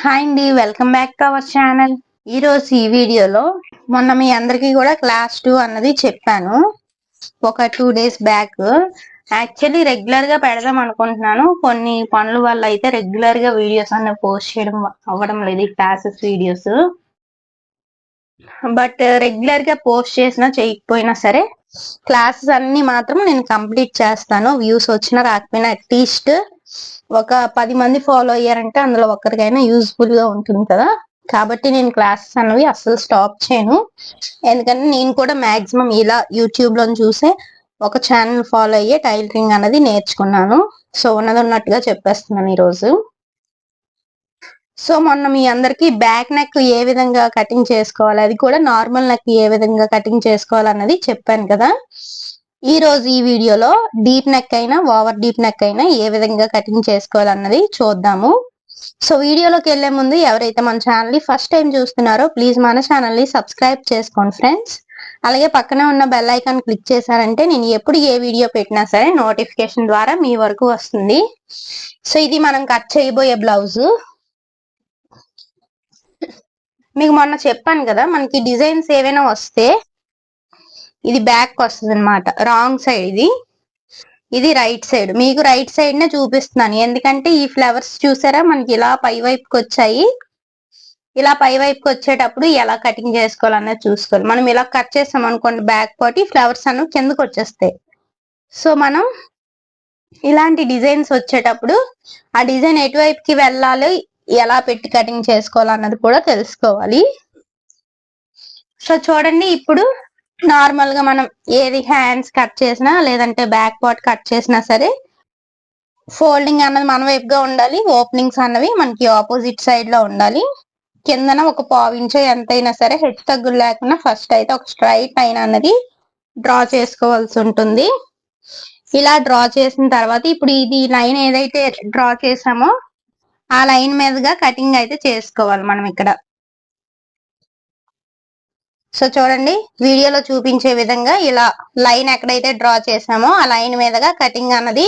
Hi అండి welcome back to our channel. ఈ రోజు ఈ వీడియోలో మొన్న మీ అందరికీ కూడా క్లాస్ టూ అన్నది చెప్పాను. ఒక టూ డేస్ బ్యాక్. యాక్చువల్లీ రెగ్యులర్గా పెడదాం అనుకుంటున్నాను. కొన్ని పనుల వల్ల అయితే రెగ్యులర్గా వీడియోస్ అన్న పోస్ట్ చేయడం అవ్వడం లేదు ఈ క్లాసెస్ వీడియోస్. బట్ రెగ్యులర్గా పోస్ట్ చేసినా చేయకపోయినా సరే క్లాసెస్ అన్ని మాత్రం నేను కంప్లీట్ చేస్తాను. వ్యూస్ వచ్చినా రాకపోయినా అట్లీస్ట్ ఒక పది మంది ఫాలో అయ్యారంటే అందులో ఒక్కరికైనా యూస్ఫుల్గా ఉంటుంది కదా. కాబట్టి నేను క్లాసెస్ అనేవి అస్సలు స్టాప్ చేయను. ఎందుకంటే నేను కూడా మాక్సిమం ఇలా యూట్యూబ్లో చూసే ఒక ఛానల్ ఫాలో అయ్యే టైలరింగ్ అనేది నేర్చుకున్నాను. సో ఉన్నది ఉన్నట్టుగా చెప్పేస్తున్నాను ఈరోజు. సో మొన్న మీ అందరికి బ్యాక్ నెక్ ఏ విధంగా కటింగ్ చేసుకోవాలి? అది కూడా నార్మల్ నెక్ ఏ విధంగా కటింగ్ చేసుకోవాలన్నది చెప్పాను కదా. ఈ రోజు ఈ వీడియోలో డీప్ నెక్ అయినా ఓవర్ డీప్ నెక్ అయినా ఏ విధంగా కటింగ్ చేసుకోవాలన్నది చూద్దాము. సో వీడియోలోకి వెళ్ళే ముందు ఎవరైతే మన ఛానల్ని ఫస్ట్ టైం చూస్తున్నారో ప్లీజ్ మన ఛానల్ని సబ్స్క్రైబ్ చేసుకోండి ఫ్రెండ్స్. అలాగే పక్కనే ఉన్న బెల్ ఐకాన్ క్లిక్ చేశారంటే నేను ఎప్పుడు ఏ వీడియో పెట్టినా సరే నోటిఫికేషన్ ద్వారా మీ వరకు వస్తుంది. సో ఇది మనం కట్ చేయబోయే బ్లౌజ్. మీకు మొన్న చెప్పాను కదా మనకి డిజైన్స్ ఏవైనా వస్తే ఇది బ్యాక్ వస్తుంది అనమాట రాంగ్ సైడ్ ఇది. ఇది రైట్ సైడ్ మీకు రైట్ సైడ్ నే చూపిస్తున్నాను. ఎందుకంటే ఈ ఫ్లవర్స్ చూసారా? మనకి ఇలా పై వైపుకి వచ్చాయి. ఇలా పై వైపుకి వచ్చేటప్పుడు ఎలా కటింగ్ చేసుకోవాలన్నది చూసుకోవాలి. మనం ఇలా కట్ చేసాం అనుకోండి బ్యాక్ పాటి ఫ్లవర్స్ అన్న కిందకు వచ్చేస్తాయి. సో మనం ఇలాంటి డిజైన్స్ వచ్చేటప్పుడు ఆ డిజైన్ ఎటువైపుకి వెళ్ళాలి? ఎలా పెట్టి కటింగ్ చేసుకోవాలన్నది కూడా తెలుసుకోవాలి. సో చూడండి ఇప్పుడు నార్మల్గా మనం ఏది హ్యాండ్స్ కట్ చేసినా లేదంటే బ్యాక్ పార్ట్ కట్ చేసినా సరే ఫోల్డింగ్ అన్నది మన వైపుగా ఉండాలి ఓపెనింగ్స్ అన్నవి మనకి ఆపోజిట్ సైడ్లో ఉండాలి. కిందన ఒక పావు ఎంతైనా సరే హెచ్చు తగ్గులు లేకుండా ఫస్ట్ అయితే ఒక స్ట్రైట్ లైన్ అన్నది డ్రా చేసుకోవాల్సి ఉంటుంది. ఇలా డ్రా చేసిన తర్వాత ఇప్పుడు ఇది లైన్ ఏదైతే డ్రా చేసామో ఆ లైన్ మీదుగా కటింగ్ అయితే చేసుకోవాలి మనం ఇక్కడ. సో చూడండి వీడియోలో చూపించే విధంగా ఇలా లైన్ ఎక్కడైతే డ్రా చేసామో ఆ లైన్ మీదగా కటింగ్ అన్నది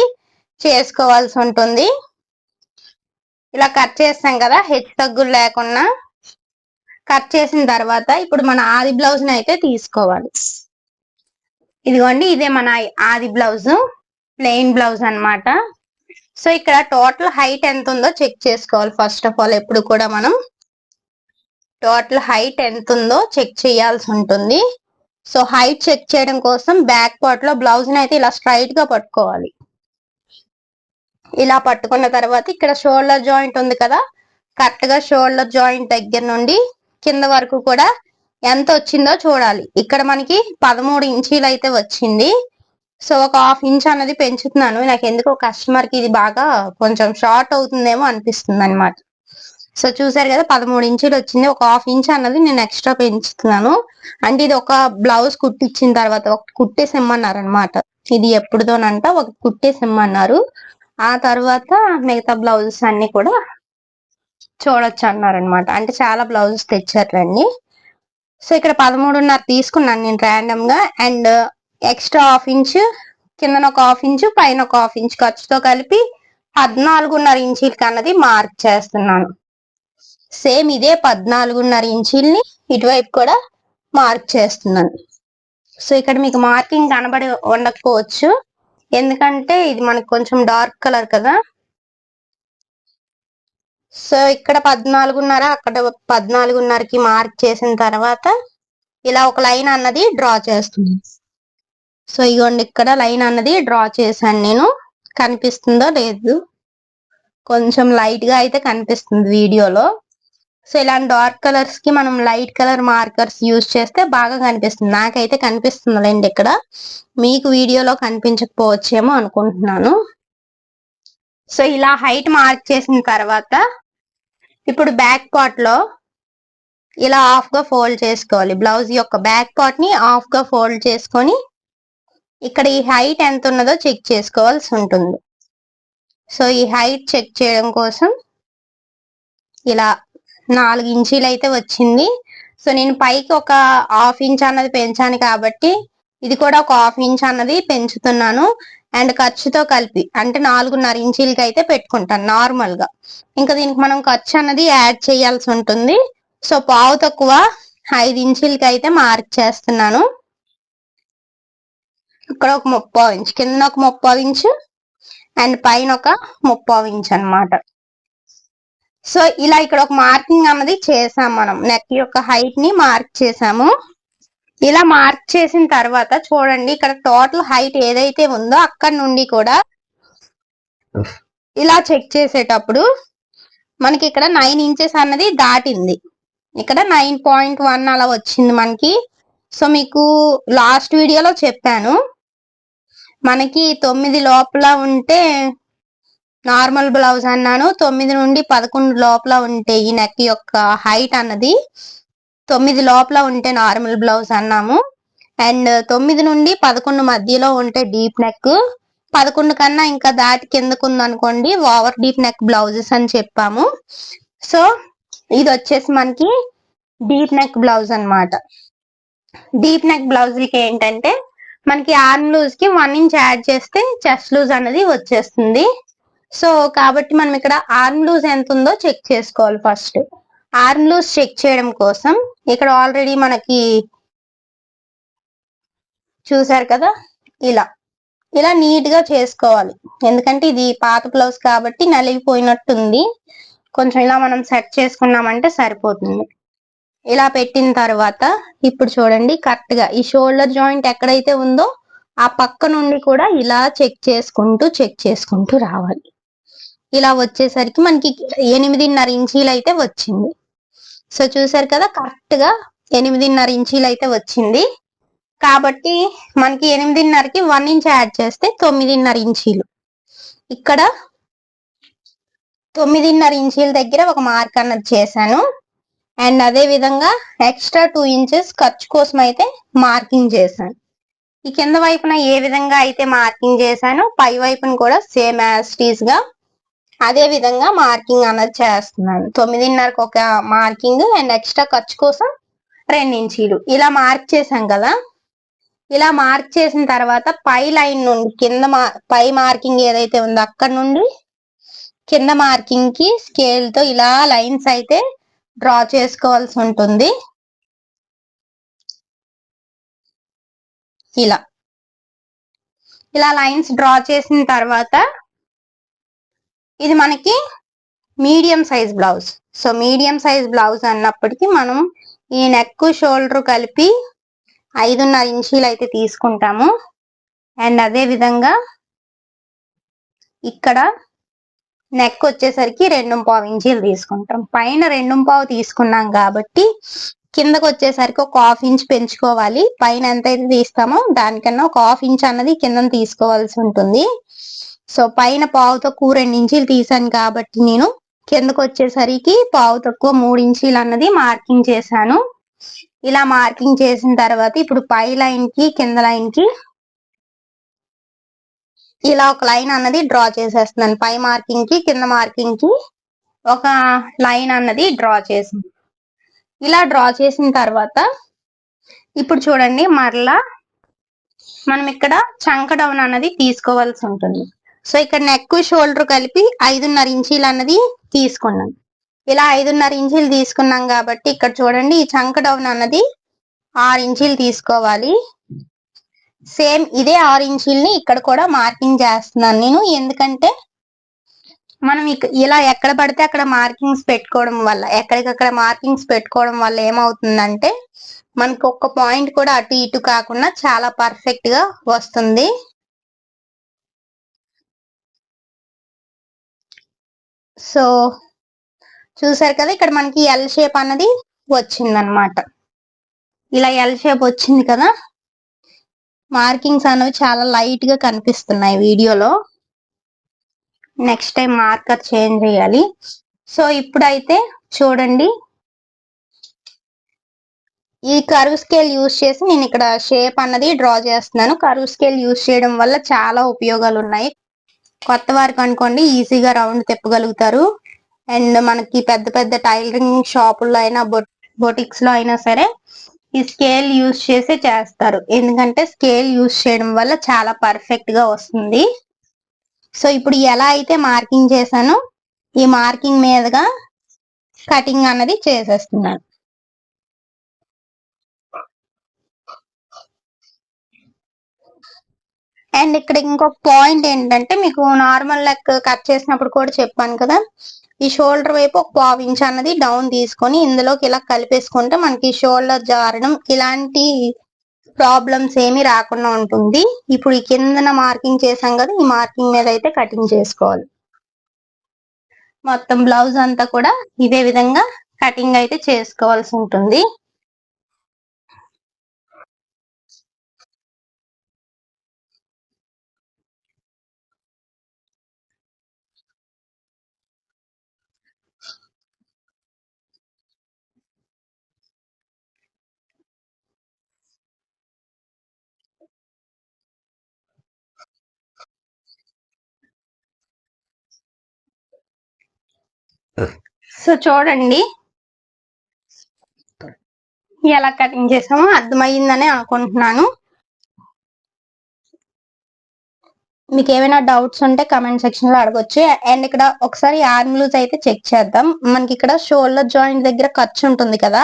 చేసుకోవాల్సి ఉంటుంది. ఇలా కట్ చేస్తాం కదా హెచ్చు తగ్గులు లేకుండా. కట్ చేసిన తర్వాత ఇప్పుడు మన ఆది బ్లౌజ్ అయితే తీసుకోవాలి. ఇదిగోండి ఇదే మన ఆది బ్లౌజ్ ప్లెయిన్ బ్లౌజ్ అన్నమాట. సో ఇక్కడ టోటల్ హైట్ ఎంత ఉందో చెక్ చేసుకోవాలి. ఫస్ట్ ఆఫ్ ఆల్ ఎప్పుడు కూడా మనం టోటల్ హైట్ ఎంత ఉందో చెక్ చేయాల్సి ఉంటుంది సో హైట్ చెక్ చేయడం కోసం బ్యాక్ పార్ట్లో బ్లౌజ్ అయితే ఇలా స్ట్రైట్గా పట్టుకోవాలి. ఇలా పట్టుకున్న తర్వాత ఇక్కడ షోల్డర్ జాయింట్ ఉంది కదా కరెక్ట్గా షోల్డర్ జాయింట్ దగ్గర నుండి కింద వరకు కూడా ఎంత వచ్చిందో చూడాలి. ఇక్కడ మనకి పదమూడు ఇంచీలు అయితే వచ్చింది. సో ఒక హాఫ్ ఇంచ్ అన్నది పెంచుతున్నాను. నాకు ఎందుకో కస్టమర్కి ఇది బాగా కొంచెం షార్ట్ అవుతుందేమో అనిపిస్తుంది అనమాట సో చూసారు కదా పదమూడు ఇంచులు వచ్చింది. ఒక హాఫ్ ఇంచ్ అన్నది నేను ఎక్స్ట్రా పెంచుతున్నాను. అంటే ఇది ఒక బ్లౌజ్ కుట్టించిన తర్వాత ఒక కుట్టేసిమ్మన్నారు అనమాట ఇది ఎప్పుడుదోనంట ఒక కుట్టేసిమ్మన్నారు ఆ తర్వాత మిగతా బ్లౌజెస్ అన్ని కూడా చూడొచ్చు అన్నారనమాట అంటే చాలా బ్లౌజెస్ తెచ్చారండి సో ఇక్కడ పదమూడున్నర తీసుకున్నాను నేను ర్యాండమ్గా అండ్ ఎక్స్ట్రా హాఫ్ ఇంచ్ కిందన ఒక హాఫ్ ఇంచ్ పైన ఒక హాఫ్ ఇంచ్ ఖర్చుతో కలిపి పద్నాలుగున్నర ఇంచీలకి అన్నది మార్క్ చేస్తున్నాను. సేమ్ ఇదే పద్నాలుగున్నర ఇంచుల్ని ఇటువైపు కూడా మార్క్ చేస్తున్నాను. సో ఇక్కడ మీకు మార్కింగ్ కనబడి ఉండకపోవచ్చు. ఎందుకంటే ఇది మనకు కొంచెం డార్క్ కలర్ కదా. సో ఇక్కడ పద్నాలుగున్నర అక్కడ పద్నాలుగున్నరకి మార్క్ చేసిన తర్వాత ఇలా ఒక లైన్ అన్నది డ్రా చేస్తుంది. సో ఇగోండి ఇక్కడ లైన్ అన్నది డ్రా చేశాను నేను. కనిపిస్తుందో లేదు. కొంచెం లైట్గా అయితే కనిపిస్తుంది వీడియోలో. సో ఇలాంటి డార్క్ కలర్స్కి మనం లైట్ కలర్ మార్కర్స్ యూజ్ చేస్తే బాగా కనిపిస్తుంది. నాకైతే కనిపిస్తుందిలేండి ఇక్కడ. మీకు వీడియోలో కనిపించకపోవచ్చేమో అనుకుంటున్నాను. సో ఇలా హైట్ మార్క్ చేసిన తర్వాత ఇప్పుడు బ్యాక్ పార్ట్లో ఇలా హాఫ్గా ఫోల్డ్ చేసుకోవాలి. బ్లౌజ్ యొక్క బ్యాక్ పార్ట్ని గా ఫోల్డ్ చేసుకొని ఇక్కడ ఈ హైట్ ఎంత ఉన్నదో చెక్ చేసుకోవాల్సి ఉంటుంది. సో ఈ హైట్ చెక్ చేయడం కోసం ఇలా నాలుగు ఇంచీలు అయితే వచ్చింది. సో నేను పైకి ఒక హాఫ్ ఇంచ్ అన్నది పెంచాను కాబట్టి ఇది కూడా ఒక హాఫ్ ఇంచ్ అన్నది పెంచుతున్నాను. అండ్ ఖర్చుతో కలిపి అంటే నాలుగున్నర ఇంచీలకి అయితే పెట్టుకుంటాను నార్మల్గా ఇంకా దీనికి మనం ఖర్చు అన్నది యాడ్ చేయాల్సి ఉంటుంది. సో పావు తక్కువ ఐదు ఇంచీలకి అయితే మార్క్ చేస్తున్నాను. ఇక్కడ ఒక ముప్పావు ఇంచ్ కింద ఒక ముప్పావు ఇంచు అండ్ పైన ఒక ముప్పావు ఇంచ్ అనమాట సో ఇలా ఇక్కడ ఒక మార్కింగ్ అన్నది చేసాం మనం. నెక్ యొక్క హైట్ని మార్క్ చేసాము. ఇలా మార్క్ చేసిన తర్వాత చూడండి ఇక్కడ టోటల్ హైట్ ఏదైతే ఉందో అక్కడ నుండి కూడా ఇలా చెక్ చేసేటప్పుడు మనకి ఇక్కడ నైన్ ఇంచెస్ అన్నది దాటింది. ఇక్కడ నైన్ పాయింట్ వన్ అలా వచ్చింది మనకి. సో మీకు లాస్ట్ వీడియోలో చెప్పాను. మనకి తొమ్మిది లోపల ఉంటే నార్మల్ బ్లౌజ్ అన్నాను. తొమ్మిది నుండి పదకొండు లోపల ఉంటే ఈ నెక్ యొక్క హైట్ అన్నది. తొమ్మిది లోపల ఉంటే నార్మల్ బ్లౌజ్ అన్నాము. అండ్ తొమ్మిది నుండి పదకొండు మధ్యలో ఉంటే డీప్ నెక్ పదకొండు కన్నా ఇంకా దాటి కిందకు ఉందనుకోండి ఓవర్ డీప్ నెక్ బ్లౌజెస్ అని చెప్పాము. సో ఇది వచ్చేసి మనకి డీప్ నెక్ బ్లౌజ్ అన్నమాట. డీప్ నెక్ బ్లౌజ్కి ఏంటంటే మనకి ఆర్మ్ లూజ్కి వన్ ఇంచ్ యాడ్ చేస్తే చెస్ట్ లూజ్ అనేది వచ్చేస్తుంది. సో కాబట్టి మనం ఇక్కడ ఆర్మ్ లూజ్ ఎంత ఉందో చెక్ చేసుకోవాలి ఫస్ట్ ఆర్మ్ లూజ్ చెక్ చేయడం కోసం ఇక్కడ ఆల్రెడీ మనకి చూసారు కదా? ఇలా. ఇలా నీట్గా చేసుకోవాలి. ఎందుకంటే ఇది పాత బ్లౌజ్ కాబట్టి నలిగిపోయినట్టుంది. కొంచెం ఇలా మనం సెట్ చేసుకున్నామంటే సరిపోతుంది. ఇలా పెట్టిన తర్వాత ఇప్పుడు చూడండి కరెక్ట్గా ఈ షోల్డర్ జాయింట్ ఎక్కడైతే ఉందో ఆ పక్క నుండి కూడా ఇలా చెక్ చేసుకుంటూ చెక్ చేసుకుంటూ రావాలి. ఇలా వచ్చేసరికి మనకి ఎనిమిదిన్నర ఇంచీలు అయితే వచ్చింది. సో చూసారు కదా కరెక్ట్గా ఎనిమిదిన్నర ఇంచీలు అయితే వచ్చింది. కాబట్టి మనకి ఎనిమిదిన్నరకి వన్ ఇంచ్ యాడ్ చేస్తే తొమ్మిదిన్నర ఇంచీలు. ఇక్కడ తొమ్మిదిన్నర ఇంచీల దగ్గర ఒక మార్క్ అన్నది చేశాను. అండ్ అదే విధంగా ఎక్స్ట్రా టూ ఇంచెస్ ఖర్చు కోసం అయితే మార్కింగ్ చేశాను. ఈ కింద వైపున ఏ విధంగా అయితే మార్కింగ్ చేశానో పై వైపున కూడా సేమ్ యాస్టీస్గా అదే విధంగా మార్కింగ్ అన్నది చేస్తున్నాను. తొమ్మిదిన్నరకు ఒక మార్కింగ్ అండ్ ఎక్స్ట్రా ఖర్చు కోసం రెండు ఇంచీలు ఇలా మార్క్ చేసాం కదా? ఇలా మార్క్ చేసిన తర్వాత పై లైన్ నుండి కింద మా- పై మార్కింగ్ ఏదైతే ఉందో అక్కడ నుండి కింద మార్కింగ్కి స్కేల్తో ఇలా లైన్స్ అయితే డ్రా చేసుకోవాల్సి ఉంటుంది. ఇలా. ఇలా లైన్స్ డ్రా చేసిన తర్వాత ఇది మనకి medium size blouse. So medium size blouse అన్నప్పటికీ మనం ఈ నెక్ షోల్డర్ కలిపి ఐదున్నర ఇంచీలు అయితే తీసుకుంటాము. అండ్ అదే విధంగా ఇక్కడ నెక్ వచ్చేసరికి రెండు పావు ఇంచీలు తీసుకుంటాం. పైన రెండు పావు తీసుకున్నాం కాబట్టి కిందకు వచ్చేసరికి ఒక హాఫ్ ఇంచ్ పెంచుకోవాలి. పైన ఎంత అయితే తీస్తామో దానికన్నా ఒక హాఫ్ ఇంచ్ అన్నది కింద తీసుకోవాల్సి ఉంటుంది. సో పైన పావు తక్కువ రెండు ఇంచీలు తీసాను కాబట్టి నేను కిందకు వచ్చేసరికి పావు తక్కువ మూడు ఇంచీలు అన్నది మార్కింగ్ చేశాను. ఇలా మార్కింగ్ చేసిన తర్వాత ఇప్పుడు పై లైన్కి కింద లైన్కి ఇలా ఒక లైన్ అన్నది డ్రా చేసేస్తున్నాను. పై మార్కింగ్కి కింద మార్కింగ్కి ఒక లైన్ అన్నది డ్రా చేసింది ఇలా డ్రా చేసిన తర్వాత ఇప్పుడు చూడండి మరలా మనం ఇక్కడ చంక డౌన్ అన్నది తీసుకోవాల్సి ఉంటుంది. సో ఇక్కడ నెక్ షోల్డర్ కలిపి ఐదున్నర ఇంచీలు అన్నది తీసుకున్నాం. ఇలా ఐదున్నర ఇంచీలు తీసుకున్నాం కాబట్టి ఇక్కడ చూడండి ఈ చంక డౌన్ అన్నది ఆరు ఇంచీలు తీసుకోవాలి. సేమ్ ఇదే ఆరు ఇంచీలని ఇక్కడ కూడా మార్కింగ్ చేస్తున్నాను నేను. ఎందుకంటే మనం ఇలా ఎక్కడ పడితే అక్కడ మార్కింగ్స్ పెట్టుకోవడం వల్ల ఎక్కడికక్కడ మార్కింగ్స్ పెట్టుకోవడం వల్ల ఏమవుతుందంటే మనకి ఒక్క పాయింట్ కూడా అటు ఇటు కాకుండా చాలా పర్ఫెక్ట్గా వస్తుంది. సో చూసారు కదా ఇక్కడ మనకి ఎల్ షేప్ అన్నది వచ్చిందనమాట ఇలా ఎల్ షేప్ వచ్చింది కదా మార్కింగ్స్ అనేవి చాలా లైట్గా కనిపిస్తున్నాయి వీడియోలో. నెక్స్ట్ టైం మార్కర్ చేంజ్ చేయాలి. సో ఇప్పుడైతే చూడండి. ఈ కరువు స్కేల్ యూస్ చేసి నేను ఇక్కడ షేప్ అన్నది డ్రా చేస్తున్నాను. కరువు స్కేల్ యూస్ చేయడం వల్ల చాలా ఉపయోగాలు ఉన్నాయి. కొత్త వారికి అనుకోండి ఈజీగా రౌండ్ తిప్పగలుగుతారు. అండ్ మనకి పెద్ద పెద్ద టైలరింగ్ షాపుల్లో అయినా బొటిక్స్లో అయినా సరే ఈ స్కేల్ యూస్ చేసే చేస్తారు. ఎందుకంటే స్కేల్ యూస్ చేయడం వల్ల చాలా పర్ఫెక్ట్గా వస్తుంది. సో ఇప్పుడు ఎలా అయితే మార్కింగ్ చేశానో ఈ మార్కింగ్ మీదుగా కటింగ్ అన్నది చేసేస్తున్నాను. అండ్ ఇక్కడ ఇంకొక పాయింట్ ఏంటంటే మీకు నార్మల్ లెక్ కట్ చేసినప్పుడు కూడా చెప్పాను కదా ఈ షోల్డర్ వైపు ఒక పావు ఇంచ్ అన్నది డౌన్ తీసుకొని ఇందులోకి ఇలా కలిపేసుకుంటే మనకి షోల్డర్ జారడం ఇలాంటి ప్రాబ్లమ్స్ ఏమీ రాకుండా ఉంటుంది. ఇప్పుడు ఈ కిందన మార్కింగ్ చేసాం కదా ఈ మార్కింగ్ మీద అయితే కటింగ్ చేసుకోవాలి. మొత్తం బ్లౌజ్ అంతా కూడా ఇదే విధంగా కటింగ్ అయితే చేసుకోవాల్సి ఉంటుంది. సో చూడండి. ఎలా కటింగ్ చేసామో అర్థమైందని అనుకుంటున్నాను. మీకు ఏమైనా డౌట్స్ ఉంటే కమెంట్ సెక్షన్లో అడగొచ్చు. అండ్ ఇక్కడ ఒకసారి ఆర్మ్ లూజ్ అయితే చెక్ చేద్దాం. మనకి ఇక్కడ షోల్డర్ జాయింట్ దగ్గర ఖర్చు ఉంటుంది కదా.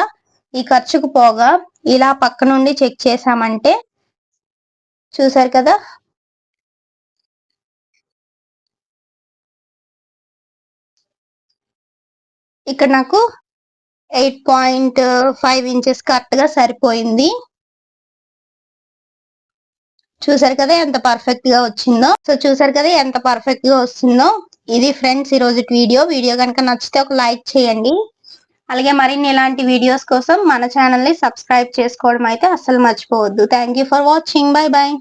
ఈ ఖర్చుకు పోగా ఇలా పక్క నుండి చెక్ చేసామంటే చూసారు కదా? ఇక్కడ నాకు ఎయిట్ పాయింట్ ఫైవ్ ఇంచెస్ కరెక్ట్గా సరిపోయింది. చూసారు కదా ఎంత పర్ఫెక్ట్గా వచ్చిందో? సో చూసారు కదా ఎంత పర్ఫెక్ట్గా వస్తుందో? ఇది ఫ్రెండ్స్ ఈ రోజు వీడియో. వీడియో కనుక నచ్చితే ఒక లైక్ చేయండి. అలాగే మరిన్ని ఇలాంటి వీడియోస్ కోసం మన ఛానల్ని సబ్స్క్రైబ్ చేసుకోవడం అయితే అస్సలు మర్చిపోవద్దు. Thank for watching. Bye bye